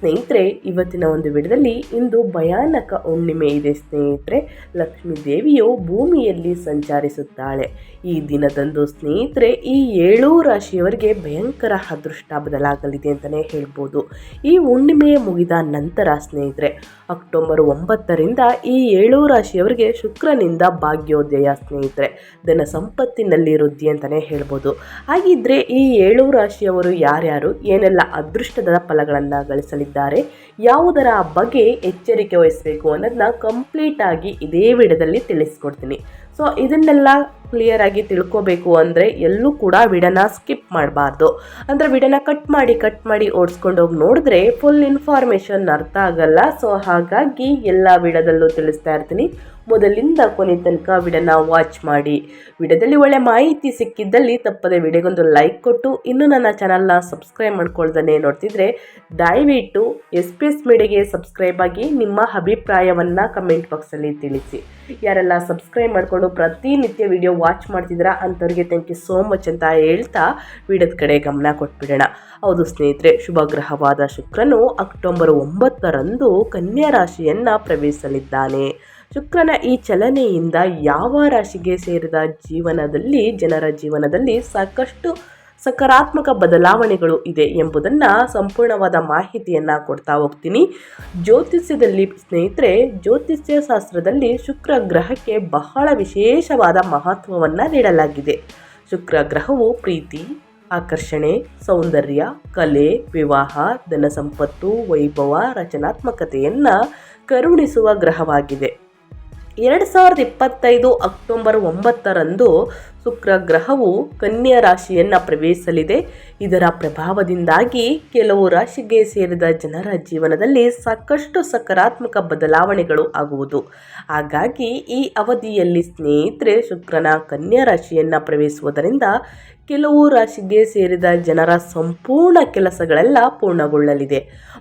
ಸ್ನೇಹಿತರೆ, ಇವತ್ತಿನ ಒಂದು ವಿಡದಲ್ಲಿ ಇಂದು ಭಯಾನಕ ಹುಣ್ಣಿಮೆ ಇದೆ ಸ್ನೇಹಿತರೆ. ಲಕ್ಷ್ಮೀ ದೇವಿಯು ಭೂಮಿಯಲ್ಲಿ ಸಂಚರಿಸುತ್ತಾಳೆ. ಈ ದಿನದಂದು ಸ್ನೇಹಿತರೆ, ಈ ಏಳೂ ರಾಶಿಯವರಿಗೆ ಭಯಂಕರ ಅದೃಷ್ಟ ಬದಲಾಗಲಿದೆ ಅಂತಲೇ ಹೇಳ್ಬೋದು. ಈ ಹುಣ್ಣಿಮೆ ಮುಗಿದ ನಂತರ ಸ್ನೇಹಿತರೆ, ಅಕ್ಟೋಬರ್ ಒಂಬತ್ತರಿಂದ ಈ ಏಳು ರಾಶಿಯವರಿಗೆ ಶುಕ್ರನಿಂದ ಭಾಗ್ಯೋದಯ ಸ್ನೇಹಿತರೆ. ಧನ ಸಂಪತ್ತಿನಲ್ಲಿ ವೃದ್ಧಿ ಅಂತಲೇ ಹೇಳ್ಬೋದು. ಹಾಗಿದ್ರೆ ಈ ಏಳು ರಾಶಿಯವರು ಯಾರ್ಯಾರು, ಏನೆಲ್ಲ ಅದೃಷ್ಟದ ಫಲಗಳನ್ನು ಗಳಿಸಲಿದ್ದಾರೆ ಯಾವುದರ ಬಗ್ಗೆ ಎಚ್ಚರಿಕೆ ವಹಿಸಬೇಕು ಅನ್ನೋದನ್ನ ಕಂಪ್ಲೀಟ್ ಆಗಿ ಇದೇ ವಿಡದಲ್ಲಿ ತಿಳಿಸ್ಕೊಡ್ತೀನಿ. ಸೊ ಇದನ್ನೆಲ್ಲ ಕ್ಲಿಯರ್ ಆಗಿ ತಿಳ್ಕೋಬೇಕು ಅಂದರೆ ಎಲ್ಲೂ ಕೂಡ ವಿಡನ ಸ್ಕಿಪ್ ಮಾಡಬಾರ್ದು. ಅಂದರೆ ವಿಡಿಯೋನ ಕಟ್ ಮಾಡಿ ಕಟ್ ಮಾಡಿ ಓಡಿಸ್ಕೊಂಡು ಹೋಗಿ ನೋಡಿದ್ರೆ ಫುಲ್ ಇನ್ಫಾರ್ಮೇಷನ್ ಅರ್ಥ ಆಗಲ್ಲ. ಸೊ ಹಾಗಾಗಿ ಎಲ್ಲ ವಿಡದಲ್ಲೂ ತಿಳಿಸ್ತಾ ಇರ್ತೀನಿ. ಮೊದಲಿಂದ ಕೊನೆ ತನಕ ವಿಡಿಯೋನ ವಾಚ್ ಮಾಡಿ. ವಿಡಿಯೋದಲ್ಲಿ ಒಳ್ಳೆ ಮಾಹಿತಿ ಸಿಕ್ಕಿದ್ದಲ್ಲಿ ತಪ್ಪದೆ ವಿಡಿಯೋಗೊಂದು ಲೈಕ್ ಕೊಟ್ಟು, ಇನ್ನೂ ನನ್ನ ಚಾನಲ್ನ ಸಬ್ಸ್ಕ್ರೈಬ್ ಮಾಡ್ಕೊಳ್ದೇ ನೋಡ್ತಿದ್ರೆ ದಯವಿಟ್ಟು ಎಸ್ ಪಿ ಎಸ್ ಮೀಡಿಯಾಗೆ ಸಬ್ಸ್ಕ್ರೈಬ್ ಆಗಿ ನಿಮ್ಮ ಅಭಿಪ್ರಾಯವನ್ನು ಕಮೆಂಟ್ ಬಾಕ್ಸಲ್ಲಿ ತಿಳಿಸಿ. ಯಾರೆಲ್ಲ ಸಬ್ಸ್ಕ್ರೈಬ್ ಮಾಡಿಕೊಂಡು ಪ್ರತಿನಿತ್ಯ ವಿಡಿಯೋ ವಾಚ್ ಮಾಡ್ತಿದ್ದೀರಾ ಅಂಥವ್ರಿಗೆ ಥ್ಯಾಂಕ್ ಯು ಸೋ ಮಚ್ ಅಂತ ಹೇಳ್ತಾ ವಿಡಿಯೋದ ಕಡೆ ಗಮನ ಕೊಟ್ಬಿಡೋಣ. ಹೌದು ಸ್ನೇಹಿತರೆ, ಶುಭಗ್ರಹವಾದ ಶುಕ್ರನು ಅಕ್ಟೋಬರ್ ಒಂಬತ್ತರಂದು ಕನ್ಯಾ ರಾಶಿಯನ್ನು ಪ್ರವೇಶಿಸಲಿದ್ದಾನೆ. ಶುಕ್ರನ ಈ ಚಲನೆಯಿಂದ ಯಾವ ರಾಶಿಗೆ ಸೇರಿದ ಜೀವನದಲ್ಲಿ, ಜನರ ಜೀವನದಲ್ಲಿ ಸಾಕಷ್ಟು ಸಕಾರಾತ್ಮಕ ಬದಲಾವಣೆಗಳು ಇದೆ ಎಂಬುದನ್ನು ಸಂಪೂರ್ಣವಾದ ಮಾಹಿತಿಯನ್ನು ಕೊಡ್ತಾ ಹೋಗ್ತೀನಿ. ಜ್ಯೋತಿಷ್ಯದಲ್ಲಿ ಸ್ನೇಹಿತರೆ ಜ್ಯೋತಿಷ್ಯ ಶಾಸ್ತ್ರದಲ್ಲಿ ಶುಕ್ರ ಗ್ರಹಕ್ಕೆ ಬಹಳ ವಿಶೇಷವಾದ ಮಹತ್ವವನ್ನು ನೀಡಲಾಗಿದೆ. ಶುಕ್ರ ಗ್ರಹವು ಪ್ರೀತಿ ಆಕರ್ಷಣೆ ಸೌಂದರ್ಯ ಕಲೆ ವಿವಾಹ ಧನ ಸಂಪತ್ತು ವೈಭವ ರಚನಾತ್ಮಕತೆಯನ್ನು ಕರುಣಿಸುವ ಗ್ರಹವಾಗಿದೆ. ಎರಡು ಸಾವಿರದ ಇಪ್ಪತ್ತೈದು ಅಕ್ಟೋಬರ್ ಒಂಬತ್ತರಂದು ಶುಕ್ರ ಗ್ರಹವು ಕನ್ಯಾ ರಾಶಿಯನ್ನು ಪ್ರವೇಶಿಸಲಿದೆ. ಇದರ ಪ್ರಭಾವದಿಂದಾಗಿ ಕೆಲವು ರಾಶಿಗೆ ಸೇರಿದ ಜನರ ಜೀವನದಲ್ಲಿ ಸಾಕಷ್ಟು ಸಕಾರಾತ್ಮಕ ಬದಲಾವಣೆಗಳು ಆಗುವುದು. ಹಾಗಾಗಿ ಈ ಅವಧಿಯಲ್ಲಿ ಸ್ನೇಹಿತರೆ, ಶುಕ್ರನ ಕನ್ಯಾ ರಾಶಿಯನ್ನು ಪ್ರವೇಶಿಸುವುದರಿಂದ ಕೆಲವು ರಾಶಿಗೆ ಸೇರಿದ ಜನರ ಸಂಪೂರ್ಣ ಕೆಲಸಗಳೆಲ್ಲ ಪೂರ್ಣಗೊಳ್ಳಲಿದೆ.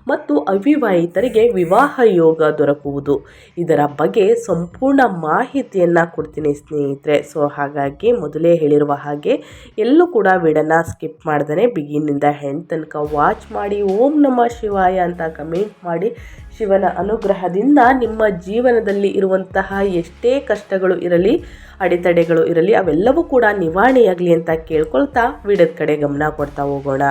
ಮತ್ತು ಅವಿವಾಹಿತರಿಗೆ ವಿವಾಹ ಯೋಗ ದೊರಕುವುದು. ಇದರ ಬಗ್ಗೆ ಸಂಪೂರ್ಣ ಮಾಹಿತಿಯನ್ನು ಕೊಡ್ತೀನಿ ಸ್ನೇಹಿತರೆ. ಸೊ ಹಾಗಾಗಿ ಮೊದಲೇ ಹೇಳಿರುವ ಹಾಗೆ ಎಲ್ಲೂ ಕೂಡ ವಿಡನ್ನ ಸ್ಕಿಪ್ ಮಾಡ್ದೇ ಬಿಗಿನಿಂದ ಹೆಣ್ ತನಕ ವಾಚ್ ಮಾಡಿ, ಓಂ ನಮ ಶಿವಾಯ ಅಂತ ಕಮೆಂಟ್ ಮಾಡಿ, ಶಿವನ ಅನುಗ್ರಹದಿಂದ ನಿಮ್ಮ ಜೀವನದಲ್ಲಿ ಇರುವಂತಹ ಎಷ್ಟೇ ಕಷ್ಟಗಳು ಇರಲಿ ಅಡೆತಡೆಗಳು ಇರಲಿ, ಅವೆಲ್ಲವೂ ಕೂಡ ನಿವಾರಣೆಯಾಗಲಿ ಅಂತ ಕೇಳ್ಕೊಳ್ತಾ ವಿಡದ ಕಡೆ ಗಮನ ಕೊಡ್ತಾ ಹೋಗೋಣ.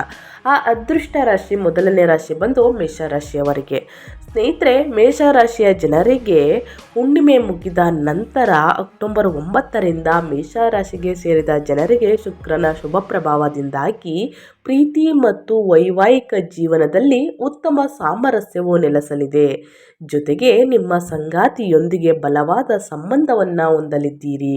ಆ ಅದೃಷ್ಟ ರಾಶಿ ಮೊದಲನೇ ರಾಶಿ ಬಂದು ಮೇಷರಾಶಿಯವರಿಗೆ. ಸ್ನೇಹಿತರೆ, ಮೇಷರಾಶಿಯ ಜನರಿಗೆ ಹುಣ್ಣಿಮೆ ಮುಗಿದ ನಂತರ ಅಕ್ಟೋಬರ್ ಒಂಬತ್ತರಿಂದ ಮೇಷರಾಶಿಗೆ ಸೇರಿದ ಜನರಿಗೆ ಶುಕ್ರನ ಶುಭ ಪ್ರಭಾವದಿಂದಾಗಿ ಪ್ರೀತಿ ಮತ್ತು ವೈವಾಹಿಕ ಜೀವನದಲ್ಲಿ ಉತ್ತಮ ಸಾಮರಸ್ಯವು ನೆಲೆಸಲಿದೆ. ಜೊತೆಗೆ ನಿಮ್ಮ ಸಂಗಾತಿಯೊಂದಿಗೆ ಬಲವಾದ ಸಂಬಂಧವನ್ನು ಹೊಂದಲಿದ್ದೀರಿ.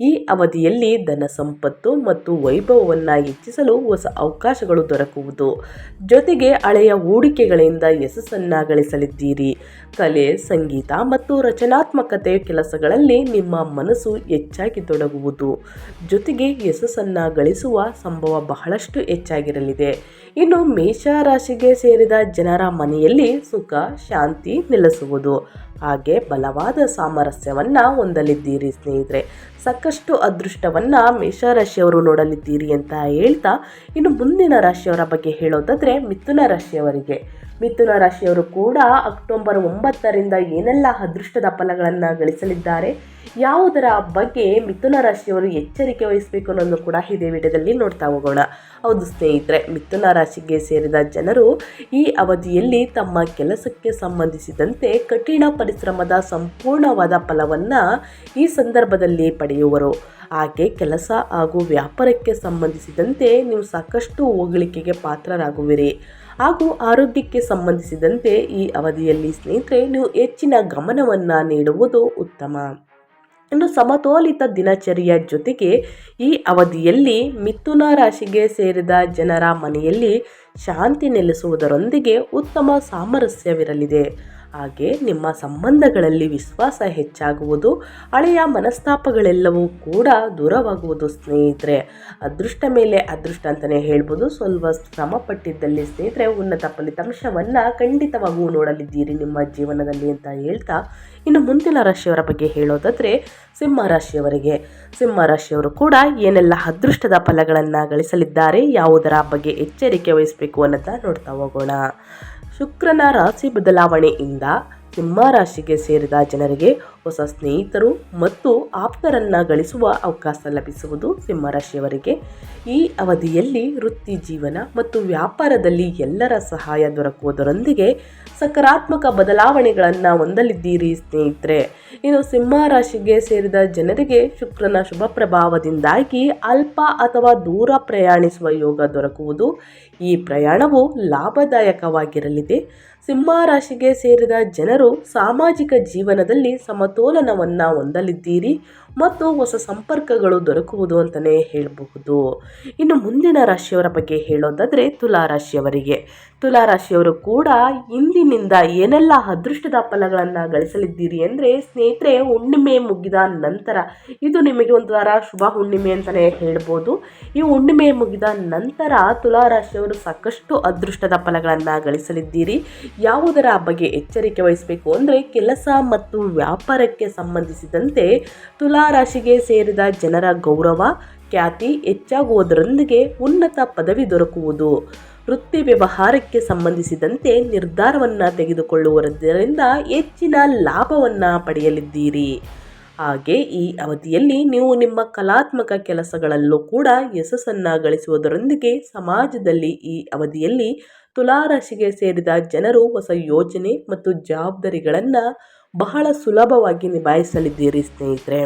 ಈ ಅವಧಿಯಲ್ಲಿ ಧನ ಸಂಪತ್ತು ಮತ್ತು ವೈಭವವನ್ನು ಹೆಚ್ಚಿಸಲು ಹೊಸ ಅವಕಾಶಗಳು ದೊರಕುವುದು. ಜೊತೆಗೆ ಹಳೆಯ ಹೂಡಿಕೆಗಳಿಂದ ಯಶಸ್ಸನ್ನು ಗಳಿಸಲಿದ್ದೀರಿ. ಕಲೆ, ಸಂಗೀತ ಮತ್ತು ರಚನಾತ್ಮಕತೆ ಕೆಲಸಗಳಲ್ಲಿ ನಿಮ್ಮ ಮನಸ್ಸು ಹೆಚ್ಚಾಗಿ ತೊಡಗುವುದು. ಜೊತೆಗೆ ಯಶಸ್ಸನ್ನು ಗಳಿಸುವ ಸಂಭವ ಬಹಳಷ್ಟು ಹೆಚ್ಚಾಗಿರಲಿದೆ. ಇನ್ನು ಮೇಷ ರಾಶಿಗೆ ಸೇರಿದ ಜನರ ಮನೆಯಲ್ಲಿ ಸುಖ, ಶಾಂತಿ ನೆಲೆಸುವುದು. ಹಾಗೆ ಬಲವಾದ ಸಾಮರಸ್ಯವನ್ನು ಹೊಂದಲಿದ್ದೀರಿ ಸ್ನೇಹಿತರೆ. ಸಾಕಷ್ಟು ಅದೃಷ್ಟವನ್ನು ಮೇಷರಾಶಿಯವರು ನೋಡಲಿದ್ದೀರಿ ಅಂತ ಹೇಳ್ತಾ ಇನ್ನು ಮುಂದಿನ ರಾಶಿಯವರ ಬಗ್ಗೆ ಹೇಳೋದಾದರೆ ಮಿಥುನ ರಾಶಿಯವರಿಗೆ. ಮಿಥುನ ರಾಶಿಯವರು ಕೂಡ ಅಕ್ಟೋಬರ್ ಒಂಬತ್ತರಿಂದ ಏನೆಲ್ಲ ಅದೃಷ್ಟದ ಫಲಗಳನ್ನು ಗಳಿಸಲಿದ್ದಾರೆ, ಯಾವುದರ ಬಗ್ಗೆ ಮಿಥುನ ರಾಶಿಯವರು ಎಚ್ಚರಿಕೆ ವಹಿಸಬೇಕು ಅನ್ನೋದು ಕೂಡ ಇದೇ ವಿಡಿಯೋದಲ್ಲಿ ನೋಡ್ತಾ ಹೋಗೋಣ. ಹೌದು ಸ್ನೇಹಿತರೆ, ಮಿಥುನ ರಾಶಿಗೆ ಸೇರಿದ ಜನರು ಈ ಅವಧಿಯಲ್ಲಿ ತಮ್ಮ ಕೆಲಸಕ್ಕೆ ಸಂಬಂಧಿಸಿದಂತೆ ಕಠಿಣ ಪರಿಶ್ರಮದ ಸಂಪೂರ್ಣವಾದ ಫಲವನ್ನು ಈ ಸಂದರ್ಭದಲ್ಲಿ ಪಡೆಯುವರು. ಹಾಗೆ ಕೆಲಸ ಹಾಗೂ ವ್ಯಾಪಾರಕ್ಕೆ ಸಂಬಂಧಿಸಿದಂತೆ ನೀವು ಸಾಕಷ್ಟು ಹೋಗಳಿಕೆಗೆ ಪಾತ್ರರಾಗುವಿರಿ. ಹಾಗೂ ಆರೋಗ್ಯಕ್ಕೆ ಸಂಬಂಧಿಸಿದಂತೆ ಈ ಅವಧಿಯಲ್ಲಿ ಸ್ನೇಹಿತರೆ, ನೀವು ಹೆಚ್ಚಿನ ಗಮನವನ್ನು ನೀಡುವುದು ಉತ್ತಮ. ಇನ್ನು ಸಮತೋಲಿತ ದಿನಚರಿಯ ಜೊತೆಗೆ ಈ ಅವಧಿಯಲ್ಲಿ ಮಿಥುನ ರಾಶಿಗೆ ಸೇರಿದ ಜನರ ಮನೆಯಲ್ಲಿ ಶಾಂತಿ ನೆಲೆಸುವುದರೊಂದಿಗೆ ಉತ್ತಮ ಸಾಮರಸ್ಯವಿರಲಿದೆ. ಹಾಗೆ ನಿಮ್ಮ ಸಂಬಂಧಗಳಲ್ಲಿ ವಿಶ್ವಾಸ ಹೆಚ್ಚಾಗುವುದು, ಹಳೆಯ ಮನಸ್ತಾಪಗಳೆಲ್ಲವೂ ಕೂಡ ದೂರವಾಗುವುದು ಸ್ನೇಹಿತರೆ. ಅದೃಷ್ಟ ಮೇಲೆ ಅದೃಷ್ಟ ಅಂತಲೇ ಹೇಳ್ಬೋದು. ಸ್ವಲ್ಪ ಶ್ರಮ ಪಟ್ಟಿದ್ದಲ್ಲಿ ಸ್ನೇಹಿತರೆ, ಉನ್ನತ ಫಲಿತಾಂಶವನ್ನು ಖಂಡಿತವಾಗೂ ನೋಡಲಿದ್ದೀರಿ ನಿಮ್ಮ ಜೀವನದಲ್ಲಿ ಅಂತ ಹೇಳ್ತಾ ಇನ್ನು ಮುಂದಿನ ರಾಶಿಯವರ ಬಗ್ಗೆ ಹೇಳೋದಾದರೆ ಸಿಂಹ ರಾಶಿಯವರು ಕೂಡ ಏನೆಲ್ಲ ಅದೃಷ್ಟದ ಫಲಗಳನ್ನು ಗಳಿಸಲಿದ್ದಾರೆ, ಯಾವುದರ ಬಗ್ಗೆ ಎಚ್ಚರಿಕೆ ವಹಿಸಬೇಕು ಅನ್ನೋದನ್ನ ನೋಡ್ತಾ ಹೋಗೋಣ. ಶುಕ್ರನ ರಾಶಿ ಬದಲಾವಣೆಯಿಂದ ಸಿಂಹ ರಾಶಿಗೆ ಸೇರಿದ ಜನರಿಗೆ ಹೊಸ ಸ್ನೇಹಿತರು ಮತ್ತು ಆಪ್ತರನ್ನು ಗಳಿಸುವ ಅವಕಾಶ ಲಭಿಸುವುದು ಸಿಂಹರಾಶಿಯವರಿಗೆ. ಈ ಅವಧಿಯಲ್ಲಿ ವೃತ್ತಿ ಜೀವನ ಮತ್ತು ವ್ಯಾಪಾರದಲ್ಲಿ ಎಲ್ಲರ ಸಹಾಯ ದೊರಕುವುದರೊಂದಿಗೆ ಸಕಾರಾತ್ಮಕ ಬದಲಾವಣೆಗಳನ್ನು ಹೊಂದಲಿದ್ದೀರಿ ಸ್ನೇಹಿತರೆ. ಇನ್ನು ಸಿಂಹರಾಶಿಗೆ ಸೇರಿದ ಜನರಿಗೆ ಶುಕ್ರನ ಶುಭ ಪ್ರಭಾವದಿಂದಾಗಿ ಅಲ್ಪ ಅಥವಾ ದೂರ ಪ್ರಯಾಣಿಸುವ ಯೋಗ ದೊರಕುವುದು. ಈ ಪ್ರಯಾಣವು ಲಾಭದಾಯಕವಾಗಿರಲಿದೆ. ಸಿಂಹ ರಾಶಿಗೆ ಸೇರಿದ ಜನರು ಸಾಮಾಜಿಕ ಜೀವನದಲ್ಲಿ ಸಮತೋಲನವನ್ನು ಹೊಂದಲಿದ್ದೀರಿ ಮತ್ತು ಹೊಸ ಸಂಪರ್ಕಗಳು ದೊರಕುವುದು ಅಂತಲೇ ಹೇಳಬಹುದು. ಇನ್ನು ಮುಂದಿನ ರಾಶಿಯವರ ಬಗ್ಗೆ ಹೇಳೋದಾದರೆ ತುಲಾ ರಾಶಿಯವರಿಗೆ. ತುಲಾ ರಾಶಿಯವರು ಕೂಡ ಇಂದಿನಿಂದ ಏನೆಲ್ಲ ಅದೃಷ್ಟದ ಫಲಗಳನ್ನು ಗಳಿಸಲಿದ್ದೀರಿ ಅಂದರೆ ಸ್ನೇಹಿತರೆ, ಹುಣ್ಣಿಮೆ ಮುಗಿದ ನಂತರ, ಇದು ನಿಮಗೆ ಒಂದು ವಾರ ಶುಭ ಹುಣ್ಣಿಮೆ ಅಂತಲೇ ಹೇಳ್ಬೋದು. ಈ ಹುಣ್ಣಿಮೆ ಮುಗಿದ ನಂತರ ತುಲಾ ರಾಶಿಯವರು ಸಾಕಷ್ಟು ಅದೃಷ್ಟದ ಫಲಗಳನ್ನು ಗಳಿಸಲಿದ್ದೀರಿ. ಯಾವುದರ ಬಗ್ಗೆ ಎಚ್ಚರಿಕೆ ವಹಿಸಬೇಕು ಅಂದರೆ ಕೆಲಸ ಮತ್ತು ವ್ಯಾಪಾರಕ್ಕೆ ಸಂಬಂಧಿಸಿದಂತೆ ತುಲಾ ರಾಶಿಗೆ ಸೇರಿದ ಜನರ ಗೌರವ, ಖ್ಯಾತಿ ಹೆಚ್ಚಾಗುವುದರೊಂದಿಗೆ ಉನ್ನತ ಪದವಿ ದೊರಕುವುದು. ವೃತ್ತಿ ವ್ಯವಹಾರಕ್ಕೆ ಸಂಬಂಧಿಸಿದಂತೆ ನಿರ್ಧಾರವನ್ನು ತೆಗೆದುಕೊಳ್ಳುವುದರಿಂದ ಹೆಚ್ಚಿನ ಲಾಭವನ್ನು ಪಡೆಯಲಿದ್ದೀರಿ. ಹಾಗೆ ಈ ಅವಧಿಯಲ್ಲಿ ನೀವು ನಿಮ್ಮ ಕಲಾತ್ಮಕ ಕೆಲಸಗಳಲ್ಲೂ ಕೂಡ ಯಶಸ್ಸನ್ನು ಗಳಿಸುವುದರೊಂದಿಗೆ ಸಮಾಜದಲ್ಲಿ ಈ ಅವಧಿಯಲ್ಲಿ ತುಲಾರಾಶಿಗೆ ಸೇರಿದ ಜನರು ಹೊಸ ಯೋಜನೆ ಮತ್ತು ಜವಾಬ್ದಾರಿಗಳನ್ನು ಬಹಳ ಸುಲಭವಾಗಿ ನಿಭಾಯಿಸಲಿದ್ದೀರಿ ಸ್ನೇಹಿತರೆ.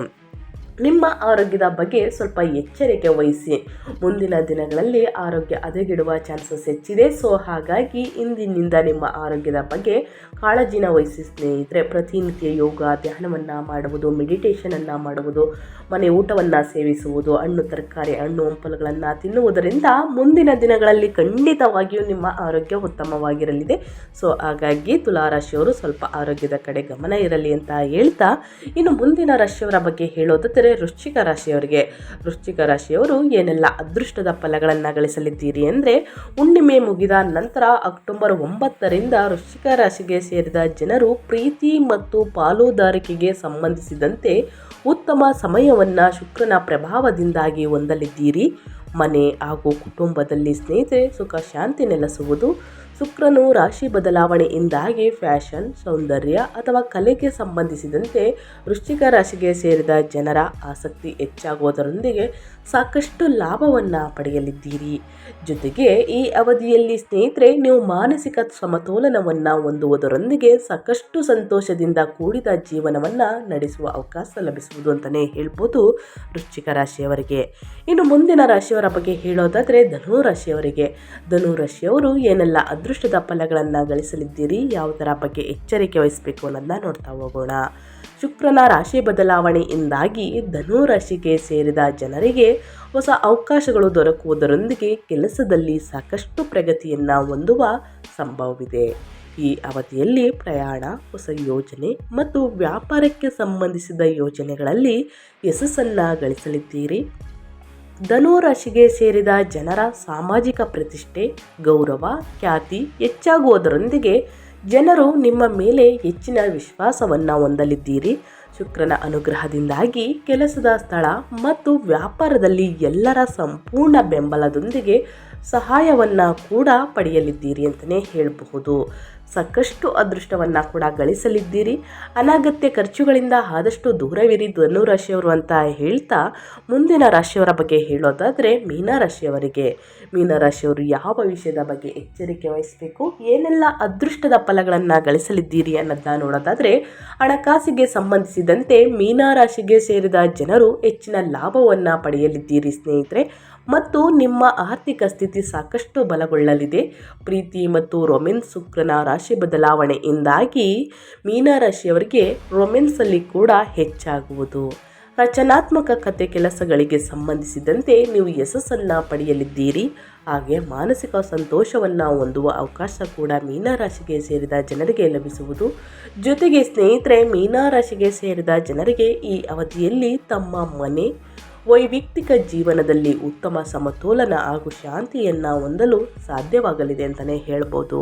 ನಿಮ್ಮ ಆರೋಗ್ಯದ ಬಗ್ಗೆ ಸ್ವಲ್ಪ ಎಚ್ಚರಿಕೆ ವಹಿಸಿ. ಮುಂದಿನ ದಿನಗಳಲ್ಲಿ ಆರೋಗ್ಯ ಹದಗೆಡುವ ಚಾನ್ಸಸ್ ಹೆಚ್ಚಿದೆ. ಸೊ, ಹಾಗಾಗಿ ಇಂದಿನಿಂದ ನಿಮ್ಮ ಆರೋಗ್ಯದ ಬಗ್ಗೆ ಕಾಳಜಿನ ವಹಿಸಿ ಸ್ನೇಹಿತರೆ. ಪ್ರತಿನಿತ್ಯ ಯೋಗ, ಧ್ಯಾನವನ್ನು ಮಾಡುವುದು ಮೆಡಿಟೇಷನನ್ನು ಮಾಡುವುದು, ಮನೆ ಊಟವನ್ನು ಸೇವಿಸುವುದು, ಹಣ್ಣು, ತರಕಾರಿ, ಹಣ್ಣು, ಹಂಪಲುಗಳನ್ನು ತಿನ್ನುವುದರಿಂದ ಮುಂದಿನ ದಿನಗಳಲ್ಲಿ ಖಂಡಿತವಾಗಿಯೂ ನಿಮ್ಮ ಆರೋಗ್ಯ ಉತ್ತಮವಾಗಿರಲಿದೆ. ಸೊ, ಹಾಗಾಗಿ ತುಲಾರಾಶಿಯವರು ಸ್ವಲ್ಪ ಆರೋಗ್ಯದ ಕಡೆ ಗಮನ ಇರಲಿ ಅಂತ ಹೇಳ್ತಾ, ಇನ್ನು ಮುಂದಿನ ರಾಶಿಯವರ ಬಗ್ಗೆ ಹೇಳೋದಾದರೆ ವೃಶ್ಚಿಕ ರಾಶಿಯವರಿಗೆ, ವೃಶ್ಚಿಕ ರಾಶಿಯವರು ಏನೆಲ್ಲ ಅದೃಷ್ಟದ ಫಲಗಳನ್ನು ಗಳಿಸಲಿದ್ದೀರಿ ಅಂದರೆ, ಹುಣ್ಣಿಮೆ ಮುಗಿದ ನಂತರ ಅಕ್ಟೋಬರ್ ಒಂಬತ್ತರಿಂದ ವೃಶ್ಚಿಕ ರಾಶಿಗೆ ಸೇರಿದ ಜನರು ಪ್ರೀತಿ ಮತ್ತು ಪಾಲುದಾರಿಕೆಗೆ ಸಂಬಂಧಿಸಿದಂತೆ ಉತ್ತಮ ಸಮಯವನ್ನು ಶುಕ್ರನ ಪ್ರಭಾವದಿಂದಾಗಿ ಹೊಂದಲಿದ್ದೀರಿ. ಮನೆ ಹಾಗೂ ಕುಟುಂಬದಲ್ಲಿ ಸ್ನೇಹಿತರೆ, ಸುಖ, ಶಾಂತಿ ನೆಲೆಸುವುದು ಶುಕ್ರನು ರಾಶಿ ಬದಲಾವಣೆಯಿಂದಾಗಿ ಫ್ಯಾಷನ್ ಸೌಂದರ್ಯ ಅಥವಾ ಕಲೆಗೆ ಸಂಬಂಧಿಸಿದಂತೆ ವೃಶ್ಚಿಕ ರಾಶಿಗೆ ಸೇರಿದ ಜನರ ಆಸಕ್ತಿ ಹೆಚ್ಚಾಗುವುದರೊಂದಿಗೆ ಸಾಕಷ್ಟು ಲಾಭವನ್ನು ಪಡೆಯಲಿದ್ದೀರಿ. ಜೊತೆಗೆ ಈ ಅವಧಿಯಲ್ಲಿ ಸ್ನೇಹಿತರೆ, ನೀವು ಮಾನಸಿಕ ಸಮತೋಲನವನ್ನು ಹೊಂದುವುದರೊಂದಿಗೆ ಸಾಕಷ್ಟು ಸಂತೋಷದಿಂದ ಕೂಡಿದ ಜೀವನವನ್ನು ನಡೆಸುವ ಅವಕಾಶ ಲಭಿಸುವುದು ಅಂತಲೇ ಹೇಳ್ಬೋದು ವೃಶ್ಚಿಕ ರಾಶಿಯವರಿಗೆ. ಇನ್ನು ಮುಂದಿನ ರಾಶಿಯವರ ಬಗ್ಗೆ ಹೇಳೋದಾದರೆ ಧನು ರಾಶಿಯವರಿಗೆ. ಧನು ರಾಶಿಯವರು ಏನೆಲ್ಲ ಅದೃಷ್ಟದ ಫಲಗಳನ್ನು ಗಳಿಸಲಿದ್ದೀರಿ, ಯಾವುದರ ಬಗ್ಗೆ ಎಚ್ಚರಿಕೆ ವಹಿಸಬೇಕು ಅನ್ನೋದನ್ನ ನೋಡ್ತಾ ಹೋಗೋಣ. ಶುಕ್ರನ ರಾಶಿ ಬದಲಾವಣೆಯಿಂದಾಗಿ ಧನು ರಾಶಿಗೆ ಸೇರಿದ ಜನರಿಗೆ ಹೊಸ ಅವಕಾಶಗಳು ದೊರಕುವುದರೊಂದಿಗೆ ಕೆಲಸದಲ್ಲಿ ಸಾಕಷ್ಟು ಪ್ರಗತಿಯನ್ನು ಹೊಂದುವ ಸಂಭವವಿದೆ. ಈ ಅವಧಿಯಲ್ಲಿ ಪ್ರಯಾಣ, ಹೊಸ ಯೋಜನೆ ಮತ್ತು ವ್ಯಾಪಾರಕ್ಕೆ ಸಂಬಂಧಿಸಿದ ಯೋಜನೆಗಳಲ್ಲಿ ಯಶಸ್ಸನ್ನು ಗಳಿಸಲಿದ್ದೀರಿ. ಧನು ರಾಶಿಗೆ ಸೇರಿದ ಜನರ ಸಾಮಾಜಿಕ ಪ್ರತಿಷ್ಠೆ, ಗೌರವ, ಖ್ಯಾತಿ ಹೆಚ್ಚಾಗುವುದರೊಂದಿಗೆ ಜನರು ನಿಮ್ಮ ಮೇಲೆ ಹೆಚ್ಚಿನ ವಿಶ್ವಾಸವನ್ನು ಹೊಂದಲಿದ್ದೀರಿ. ಶುಕ್ರನ ಅನುಗ್ರಹದಿಂದಾಗಿ ಕೆಲಸದ ಸ್ಥಳ ಮತ್ತು ವ್ಯಾಪಾರದಲ್ಲಿ ಎಲ್ಲರ ಸಂಪೂರ್ಣ ಬೆಂಬಲದೊಂದಿಗೆ ಸಹಾಯವನ್ನು ಕೂಡ ಪಡೆಯಲಿದ್ದೀರಿ ಅಂತಲೇ ಹೇಳಬಹುದು. ಸಾಕಷ್ಟು ಅದೃಷ್ಟವನ್ನು ಕೂಡ ಗಳಿಸಲಿದ್ದೀರಿ. ಅನಗತ್ಯ ಖರ್ಚುಗಳಿಂದ ಆದಷ್ಟು ದೂರವಿರಿ ಧನುರಾಶಿಯವರು ಅಂತ ಹೇಳ್ತಾ ಮುಂದಿನ ರಾಶಿಯವರ ಬಗ್ಗೆ ಹೇಳೋದಾದರೆ ಮೀನರಾಶಿಯವರಿಗೆ. ಮೀನರಾಶಿಯವರು ಯಾವ ವಿಷಯದ ಬಗ್ಗೆ ಎಚ್ಚರಿಕೆ ವಹಿಸಬೇಕು, ಏನೆಲ್ಲ ಅದೃಷ್ಟದ ಫಲಗಳನ್ನು ಗಳಿಸಲಿದ್ದೀರಿ ಅನ್ನೋದನ್ನ ನೋಡೋದಾದರೆ ಹಣಕಾಸಿಗೆ ಸಂಬಂಧಿಸಿದಂತೆ ಮೀನರಾಶಿಗೆ ಸೇರಿದ ಜನರು ಹೆಚ್ಚಿನ ಲಾಭವನ್ನು ಪಡೆಯಲಿದ್ದೀರಿ ಸ್ನೇಹಿತರೆ. ಮತ್ತು ನಿಮ್ಮ ಆರ್ಥಿಕ ಸ್ಥಿತಿ ಸಾಕಷ್ಟು ಬಲಗೊಳ್ಳಲಿದೆ. ಪ್ರೀತಿ ಮತ್ತು ರೊಮೆನ್ಸ್ ಶುಕ್ರನ ರಾಶಿ ಬದಲಾವಣೆಯಿಂದಾಗಿ ಮೀನರಾಶಿಯವರಿಗೆ ರೊಮೆನ್ಸಲ್ಲಿ ಕೂಡ ಹೆಚ್ಚಾಗುವುದು. ರಚನಾತ್ಮಕ ಕತೆ ಕೆಲಸಗಳಿಗೆ ಸಂಬಂಧಿಸಿದಂತೆ ನೀವು ಯಶಸ್ಸನ್ನು ಪಡೆಯಲಿದ್ದೀರಿ. ಹಾಗೆ ಮಾನಸಿಕ ಸಂತೋಷವನ್ನು ಹೊಂದುವ ಅವಕಾಶ ಕೂಡ ಮೀನರಾಶಿಗೆ ಸೇರಿದ ಜನರಿಗೆ ಲಭಿಸುವುದು. ಜೊತೆಗೆ ಸ್ನೇಹಿತರೆ, ಮೀನರಾಶಿಗೆ ಸೇರಿದ ಜನರಿಗೆ ಈ ಅವಧಿಯಲ್ಲಿ ತಮ್ಮ ಮನೆ ವೈಯಕ್ತಿಕ ಜೀವನದಲ್ಲಿ ಉತ್ತಮ ಸಮತೋಲನ ಹಾಗೂ ಶಾಂತಿಯನ್ನು ಹೊಂದಲು ಸಾಧ್ಯವಾಗಲಿದೆ ಅಂತಲೇ ಹೇಳ್ಬೋದು.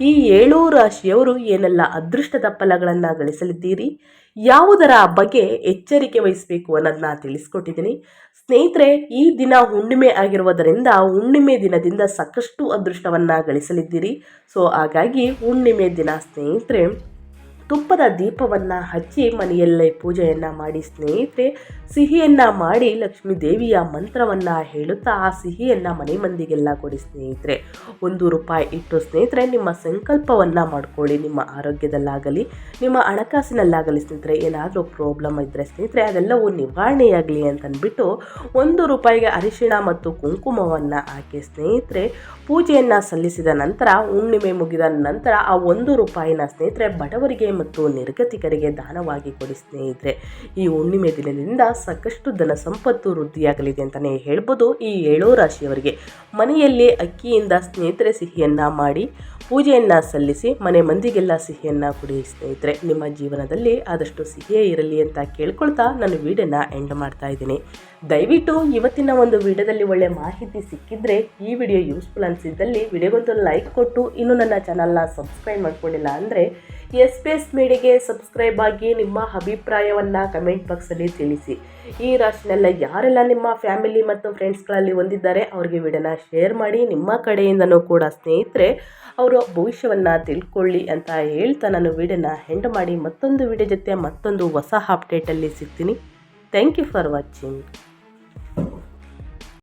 ಈ ಏಳು ರಾಶಿಯವರು ಏನೆಲ್ಲ ಅದೃಷ್ಟದ ಫಲಗಳನ್ನು ಗಳಿಸಲಿದ್ದೀರಿ? ಯಾವುದರ ಬಗ್ಗೆ ಎಚ್ಚರಿಕೆ ವಹಿಸಬೇಕು ಅನ್ನೋದನ್ನ ತಿಳಿಸ್ಕೊಟ್ಟಿದ್ದೀನಿ. ಸ್ನೇಹಿತರೆ, ಈ ದಿನ ಹುಣ್ಣಿಮೆ ಆಗಿರುವುದರಿಂದ ಹುಣ್ಣಿಮೆ ದಿನದಿಂದ ಸಾಕಷ್ಟು ಅದೃಷ್ಟವನ್ನು ಗಳಿಸಲಿದ್ದೀರಿ. ಸೊ ಹಾಗಾಗಿ ಹುಣ್ಣಿಮೆ ದಿನ ಸ್ನೇಹಿತರೆ ತುಪ್ಪದ ದೀಪವನ್ನು ಹಚ್ಚಿ ಮನೆಯಲ್ಲೇ ಪೂಜೆಯನ್ನು ಮಾಡಿ ಸ್ನೇಹಿತರೆ, ಸಿಹಿಯನ್ನು ಮಾಡಿ ಲಕ್ಷ್ಮೀ ದೇವಿಯ ಮಂತ್ರವನ್ನು ಹೇಳುತ್ತಾ ಆ ಸಿಹಿಯನ್ನು ಮನೆ ಮಂದಿಗೆಲ್ಲ ಕೊಡಿ ಸ್ನೇಹಿತರೆ. ಒಂದು ರೂಪಾಯಿ ಇಟ್ಟು ಸ್ನೇಹಿತರೆ, ನಿಮ್ಮ ಸಂಕಲ್ಪವನ್ನು ಮಾಡ್ಕೊಳ್ಳಿ. ನಿಮ್ಮ ಆರೋಗ್ಯದಲ್ಲಾಗಲಿ, ನಿಮ್ಮ ಹಣಕಾಸಿನಲ್ಲಾಗಲಿ ಸ್ನೇಹಿತರೆ, ಏನಾದರೂ ಪ್ರಾಬ್ಲಮ್ ಇದ್ದರೆ ಸ್ನೇಹಿತರೆ, ಅದೆಲ್ಲವೂ ನಿವಾರಣೆಯಾಗಲಿ ಅಂತಂದ್ಬಿಟ್ಟು ಒಂದು ರೂಪಾಯಿಗೆ ಅರಿಶಿಣ ಮತ್ತು ಕುಂಕುಮವನ್ನು ಹಾಕಿ ಸ್ನೇಹಿತರೆ, ಪೂಜೆಯನ್ನು ಸಲ್ಲಿಸಿದ ನಂತರ, ಹುಣ್ಣಿಮೆ ಮುಗಿದ ನಂತರ ಆ ಒಂದು ರೂಪಾಯಿನ ಸ್ನೇಹಿತರೆ ಬಡವರಿಗೆ ಮತ್ತು ನಿರ್ಗತಿಕರಿಗೆ ದಾನವಾಗಿ ಕೊಡಿ ಸ್ನೇಹಿತರೆ. ಈ ಹುಣ್ಣಿಮೆ ದಿನದಿಂದ ಸಾಕಷ್ಟು ಧನ ಸಂಪತ್ತು ವೃದ್ಧಿಯಾಗಲಿದೆ ಅಂತಲೇ ಹೇಳ್ಬೋದು ಈ ಏಳೋ ರಾಶಿಯವರಿಗೆ. ಮನೆಯಲ್ಲಿ ಅಕ್ಕಿಯಿಂದ ಸ್ನೇಹಿತರೆ ಸಿಹಿಯನ್ನು ಮಾಡಿ, ಪೂಜೆಯನ್ನು ಸಲ್ಲಿಸಿ, ಮನೆ ಮಂದಿಗೆಲ್ಲ ಸಿಹಿಯನ್ನು ಕೊಡಿ ಸ್ನೇಹಿತರೆ. ನಿಮ್ಮ ಜೀವನದಲ್ಲಿ ಆದಷ್ಟು ಸಿಹಿಯೇ ಇರಲಿ ಅಂತ ಕೇಳ್ಕೊಳ್ತಾ ನಾನು ವಿಡಿಯೋನ ಎಂಡ್ ಮಾಡ್ತಾ ಇದ್ದೀನಿ. ದಯವಿಟ್ಟು ಇವತ್ತಿನ ಒಂದು ವಿಡಿಯೋದಲ್ಲಿ ಒಳ್ಳೆ ಮಾಹಿತಿ ಸಿಕ್ಕಿದ್ರೆ ಈ ವಿಡಿಯೋ ಯೂಸ್ಫುಲ್ ಅನಿಸಿದ್ದಲ್ಲಿ ವಿಡಿಯೋಗೊಂದು ಲೈಕ್ ಕೊಟ್ಟು ಇನ್ನೂ ನನ್ನ ಚಾನಲ್ನ ಸಬ್ಸ್ಕ್ರೈಬ್ ಮಾಡ್ಕೊಂಡಿಲ್ಲ ಅಂದರೆ ಎಸ್ ಪಿ ಎಸ್ ಮೀಡಿಯಾಗೆ ಸಬ್ಸ್ಕ್ರೈಬ್ ಆಗಿ ನಿಮ್ಮ ಅಭಿಪ್ರಾಯವನ್ನು ಕಮೆಂಟ್ ಬಾಕ್ಸಲ್ಲಿ ತಿಳಿಸಿ. ಈ ರಾಶಿನೆಲ್ಲ ಯಾರೆಲ್ಲ ನಿಮ್ಮ ಫ್ಯಾಮಿಲಿ ಮತ್ತು ಫ್ರೆಂಡ್ಸ್ಗಳಲ್ಲಿ ಹೊಂದಿದ್ದಾರೆ ಅವ್ರಿಗೆ ವಿಡಿಯೋನ ಶೇರ್ ಮಾಡಿ, ನಿಮ್ಮ ಕಡೆಯಿಂದನೂ ಕೂಡ ಸ್ನೇಹಿತರೆ, ಅವರ ಭವಿಷ್ಯವನ್ನು ತಿಳ್ಕೊಳ್ಳಿ ಅಂತ ಹೇಳ್ತಾ ನಾನು ವಿಡಿಯೋನ ಹೆಂಡ್ ಮಾಡಿ ಮತ್ತೊಂದು ವಿಡಿಯೋ ಜೊತೆ ಮತ್ತೊಂದು ಹೊಸ ಅಪ್ಡೇಟಲ್ಲಿ ಸಿಗ್ತೀನಿ. Thank you for watching